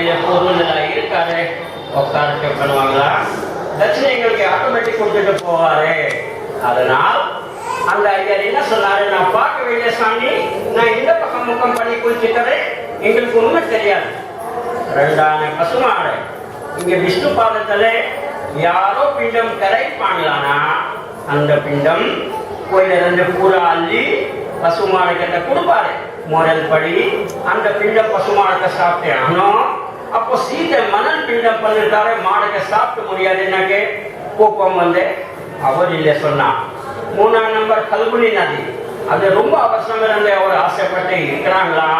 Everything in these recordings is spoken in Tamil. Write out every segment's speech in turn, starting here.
மேல பொருள்ல இருக்காரு உட்கார பண்ணுவாங்களா? தட்சிணை எங்களுக்கு ஆட்டோமேட்டிக் கொடுத்துட்டு போவாரு. அதனால் அந்த ஐயர் என்ன சொன்னாரு? நான் பார்க்க வேண்டிய சாமி நான் இந்த பக்கம் முக்கம் பண்ணி குளிச்சுக்கிறேன் எங்களுக்கு உண்மை தெரியாது. ரெண்டான பசுமாடு. இங்க விஷ்ணு பாதத்துல யாரோ பிண்டம் கரைப்பாங்களானா அந்த பிண்டம் கோயில ரெண்டு பூரா அள்ளி பசுமாடு கிட்ட கொடுப்பாரு. முறையில் படி அந்த பிண்டம் பசுமாடுக்க சாப்பிட்டேன். ஆனோ அப்போ சீதை மணல் பிண்டம் பண்ணிருக்காரு மாடுக சாப்பிட்டு முடியாது முடியாதுன்னாக்கே கோப்பம் வந்து. அவர் இல்லை சொன்னான் மூணாம் நம்பர் கல்குனி நதி. அது ரொம்ப அவசரம் இருந்து அவர் ஆசைப்பட்டு இருக்கிறாங்களா?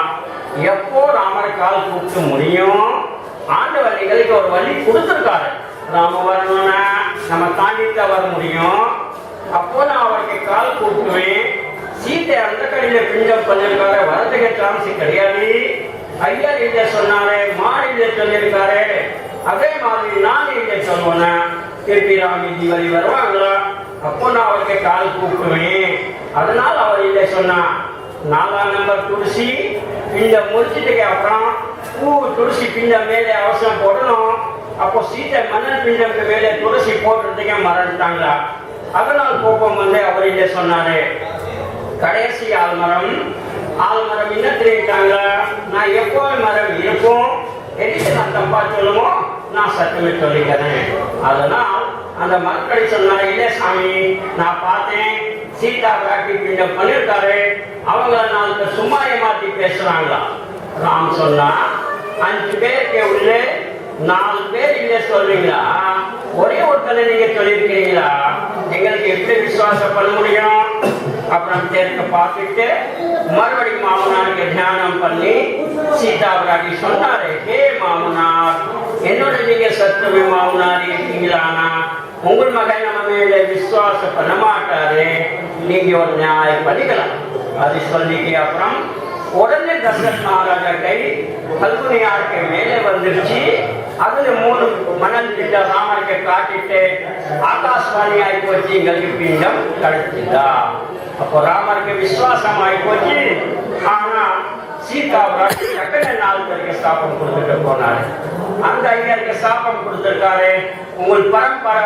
எப்போ ராமர் கால் கூப்பிட்டு முடியும்? ஆண்டவர் எங்களுக்கு ஒரு வழி கொடுத்துருக்காரு. ராம வரணும்னா நம்ம தாண்டிட்டு வர முடியும். அப்போ நான் அவருக்கு கால் கூப்பிடுவேன். சீத்தை அந்த கடையில் பிண்டம் பண்ணிருக்காரு வரதுக்கு சான்ஸ் கிடையாது. ஐயா இங்க சொன்னாரு மாறி இங்க சொல்லியிருக்காரு அதே மாதிரி நான் இங்க சொல்லுவேன்? திருப்பி ராமி வழி வருவாங்களா? அப்போ நான் அவருக்கு கால் கூப்பிடுவேன். அதனால அவர் இங்க சொன்னான் நாலாம் நம்பர் துளசி இந்த முடிச்சிட்டுக்கு அப்புறம் பூ துளசி பிஞ்சம் மேலே அவசரம் போடணும். அப்போ சீத்தை மணல் பிண்டம்க்கு மேலே துளசி போடுறதுக்கே மறந்துட்டாங்களா? அதனால் கோபம் வந்து அவர் இங்க சொன்னாரு கடைசி ஆல்மரம் ஆல்மரம் என்ன தெரிவிட்டாங்க நான் எப்போ மரம் இருக்கும் எதுக்கு நான் தப்பா சொல்லுமோ நான் சத்தமே சொல்லிக்கிறேன். அதனால் அந்த மக்களை சொன்னாரு இல்ல சாமி நான் பார்த்தேன். சீதா பிராட்டி பிண்டம் பண்ணிருக்காரு. அவங்க நான் பேர் சும்மா ஏமாத்தி பேசுறாங்களா? ராம் சொன்னா அஞ்சு பேருக்கு உள்ளே நாலு பேர் இல்ல சொல்றீங்களா? ஒரே ஒருத்தனை நீங்க சொல்லியிருக்கிறீங்களா? எங்களுக்கு எப்படி விசுவாசம் பண்ண முடியும்? அப்புறம் தேர்க்க பார்த்துட்டு மறுபடியும் மாமனாருக்கு தியானம் பண்ணி சீதா பிராட்டி சொன்னாரு ஹே மாமனார் என்னோட நீங்க சத்துருவி மாமனார் இருக்கீங்களானா உங்கள் மகன் நம்ம மேல விசுவாசம் பண்ண மாட்டாரு நீங்க ஒரு நியாயம் பண்ணிக்கலாம் அது சொல்லிட்டு அப்புறம் உடனே தசரத் மகாராஜா கை கல்குனியாருக்கு மேலே வந்துருச்சு அதுல மூணு மணல் பிண்ட ராமருக்கு காட்டிட்டு ஆகாஷ்வாணி ஆகி போச்சு எங்களுக்கு பிண்டம் கிடைச்சிதா அப்போ ராமருக்கு விசுவாசமாய் போச்சு. ஆனா சீதா எத்தனை நாள் நாலு பேருக்கு கொடுத்துட்டு போனாரு? அந்த ஐயருக்கு சாபம் கொடுத்திருக்காரு. உங்கள் பரம்பரை